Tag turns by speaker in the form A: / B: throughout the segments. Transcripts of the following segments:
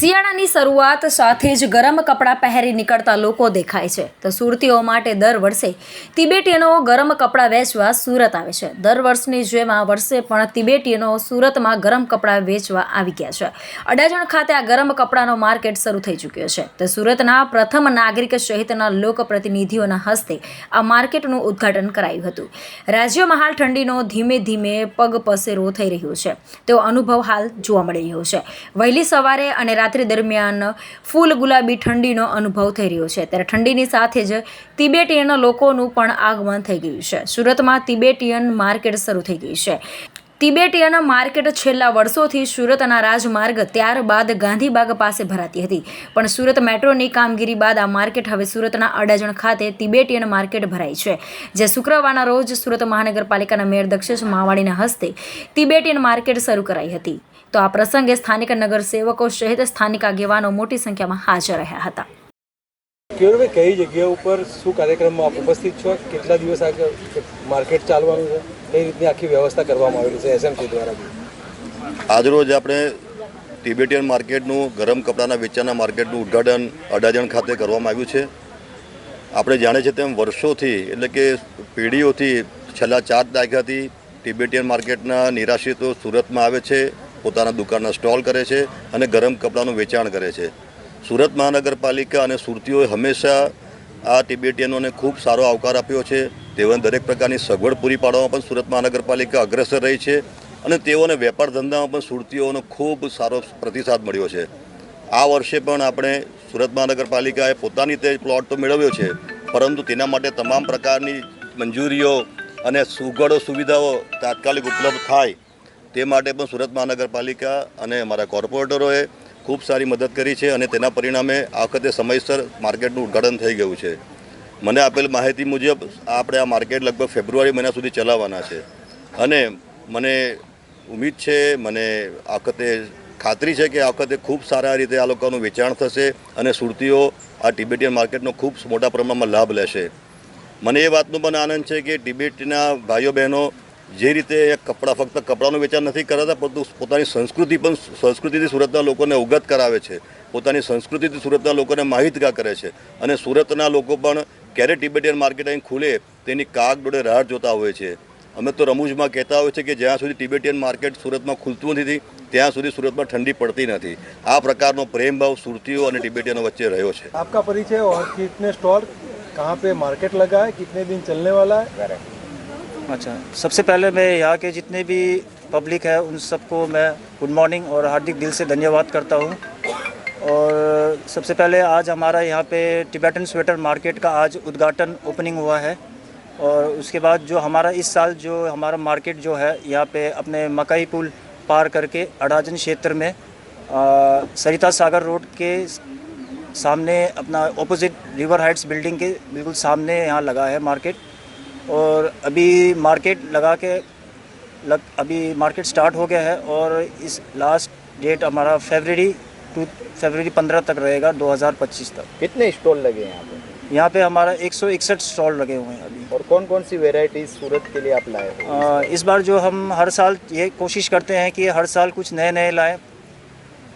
A: શિયાળાની શરૂઆત સાથે જ ગરમ કપડાં પહેરી નીકળતા લોકો દેખાય છે. તો સુરતીઓ માટે દર વર્ષે તિબેટીયનો ગરમ કપડાં વેચવા સુરત આવે છે. દર વર્ષની જેમ આ વર્ષે પણ તિબેટીયનો સુરતમાં ગરમ કપડાં વેચવા આવી ગયા છે. અડાજણ ખાતે આ ગરમ કપડાંનો માર્કેટ શરૂ થઈ ચૂક્યો છે. તો સુરતના પ્રથમ નાગરિક સહિતના લોકપ્રતિનિધિઓના હસ્તે આ માર્કેટનું ઉદ્ઘાટન કરાયું હતું. રાજ્યમાં હાલ ઠંડીનો ધીમે ધીમે પગ પસેરો થઈ રહ્યો છે. તેવો અનુભવ હાલ જોવા મળી રહ્યો છે. વહેલી સવારે અને રાત્રિ દરમિયાન ફૂલ ગુલાબી ઠંડીનો અનુભવ થઈ રહ્યો છે. ત્યારે ઠંડીની સાથે જ તિબેટીયન લોકોનું પણ આગમન થઈ ગયું છે. સુરતમાં તિબેટીયન માર્કેટ શરૂ થઈ ગઈ છે. તિબેટીયન માર્કેટ છેલ્લા વર્ષોથી સુરતના રાજમાર્ગ ત્યારબાદ ગાંધીબાગ પાસે ભરાતી હતી. પણ સુરત મેટ્રોની કામગીરી બાદ આ માર્કેટ હવે સુરતના અડાજણ ખાતે તિબેટીયન માર્કેટ ભરાઈ છે. જે શુક્રવારના રોજ સુરત મહાનગરપાલિકાના મેયર દક્ષેશ માવાણીના હસ્તે તિબેટીયન માર્કેટ શરૂ કરાઈ હતી. તો આ પ્રસંગે સ્થાનિક નગરસેવકો સહિત સ્થાનિક આગેવાનો મોટી સંખ્યામાં હાજર રહ્યા હતા.
B: કેવળભાઈ કઈ જગ્યા ઉપર શું કાર્યક્રમમાં આપ ઉપસ્થિત છો? કેટલા દિવસ આ માર્કેટ ચાલવાનું છે? કઈ રીતની આખી વ્યવસ્થા કરવામાં આવેલી છે એસએમસી દ્વારા?
C: આજરોજ આપણે તિબેટિયન માર્કેટનું ગરમ કપડાના વેચાણના માર્કેટનું ઉદ્ઘાટન અડાજણ ખાતે કરવામાં આવ્યું છે. આપણે જાણે છે તેમ વર્ષોથી એટલે કે પેઢીઓથી છેલ્લા ચાર દાયકાથી તિબેટિયન માર્કેટના નિરાશ્રિતો સુરતમાં આવે છે. પોતાના દુકાનના સ્ટોલ કરે છે અને ગરમ કપડાનું વેચાણ કરે છે. સુરત મહાનગરપાલિકા અને સુરતીઓએ હંમેશા આ તિબેટીયનોને ખૂબ સારો આવકાર આપ્યો છે. તેઓને દરેક પ્રકારની સગવડ પૂરી પાડવામાં પણ સુરત મહાનગરપાલિકા અગ્રેસર રહી છે અને તેઓને વેપાર ધંધામાં પણ સુરતીઓનો ખૂબ સારો પ્રતિસાદ મળ્યો છે. આ વર્ષે પણ આપણે સુરત મહાનગરપાલિકાએ પોતાની તે પ્લોટ તો મેળવ્યો છે, પરંતુ તેના માટે તમામ પ્રકારની મંજૂરીઓ અને સુગડો સુવિધાઓ તાત્કાલિક ઉપલબ્ધ થાય તે માટે પણ સુરત મહાનગરપાલિકા અને અમારા કોર્પોરેટરોએ ખૂબ સારી મદદ કરી છે અને તેના પરિણામે આ વખતે સમયસર માર્કેટનું ઉદ્ઘાટન થઈ ગયું છે. મને આપેલ માહિતી મુજબ આપણે આ માર્કેટ લગભગ ફેબ્રુઆરી મહિના સુધી ચલાવવાના છે. અને મને ઉમ્મીદ છે, મને આ વખતે ખાતરી છે કે આ વખતે ખૂબ સારા રીતે આ લોકોનું વેચાણ થશે અને સુરતીઓ આ ટિબેટિયન માર્કેટનો ખૂબ મોટા પ્રમાણમાં લાભ લેશે. મને એ વાતનો પણ આનંદ છે કે ટિબેટના ભાઈઓ બહેનો જે રીતે કપડાં ફક્ત કપડાનું વેચાણ નથી કરાતા પરંતુ પોતાની સંસ્કૃતિ પણ સંસ્કૃતિથી સુરતના લોકોને અવગત કરાવે છે. પોતાની સંસ્કૃતિથી સુરતના લોકોને માહિતગાર કરે છે. અને સુરતના લોકો પણ ક્યારે ટિબેટિયન માર્કેટ અહીં ખુલે તેની કાગડોળે રાહ જોતા હોય છે. અમે તો રમૂજમાં કહેતા હોય છે કે જ્યાં સુધી ટિબેટિયન માર્કેટ સુરતમાં ખુલતું નથી ત્યાં સુધી સુરતમાં ઠંડી પડતી નથી. આ પ્રકારનો પ્રેમભાવ સુરતીઓ અને ટિબેટિયનો વચ્ચે રહ્યો છે.
B: આપકા પરિચય ઓર સ્ટોલ કહાં પે માર્કેટ લગા હૈ કિતને દિન ચલને વાલા હૈ
D: अच्छा। सबसे पहले मैं यहाँ के जितने भी पब्लिक है उन सबको मैं गुड मॉर्निंग और हार्दिक दिल से धन्यवाद करता हूँ। और सबसे पहले आज हमारा यहाँ पे टिबेटन स्वेटर मार्केट का आज उद्घाटन ओपनिंग हुआ है। और उसके बाद जो हमारा इस साल जो हमारा मार्केट जो है यहाँ पे अपने मकई पुल पार करके अडाजन क्षेत्र में आ, सरिता सागर रोड के सामने अपना ऑपोजिट रिवर हाइट्स बिल्डिंग के बिल्कुल सामने यहाँ लगा है मार्केट और अभी मार्केट लगा के लग अभी मार्केट स्टार्ट हो गया है और इस लास्ट डेट हमारा फेबररी टू फेबररी पंद्रह तक रहेगा 2025 तक।
E: कितने स्टॉल लगे हैं यहाँ पे?
D: यहाँ पे हमारा एक सौ इकसठ स्टॉल लगे हुए हैं अभी।
E: और कौन कौन सी वेराइटीज सूरत के लिए आप लाए हो?
D: इस बार जो हम हर साल ये कोशिश करते हैं कि हर साल कुछ नए नए लाएँ।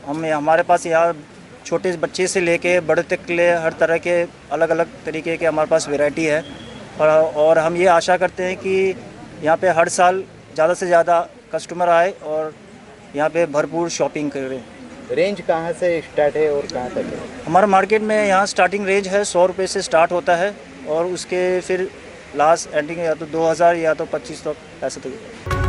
D: हम हमारे पास यहाँ छोटे बच्चे से लेके बड़े तक के लिए हर तरह के अलग अलग तरीके के हमारे पास वैरायटी है। और और हम ये आशा करते हैं कि यहाँ पे हर साल ज़्यादा से ज़्यादा कस्टमर आए और यहाँ पे भरपूर शॉपिंग करें।
E: रेंज कहाँ से स्टार्ट है और कहाँ तक है?
D: हमारा मार्केट में यहाँ स्टार्टिंग रेंज है सौ रुपये से स्टार्ट होता है और उसके फिर लास्ट एंडिंग या तो दो हज़ार या तो पच्चीस तक ऐसे तक।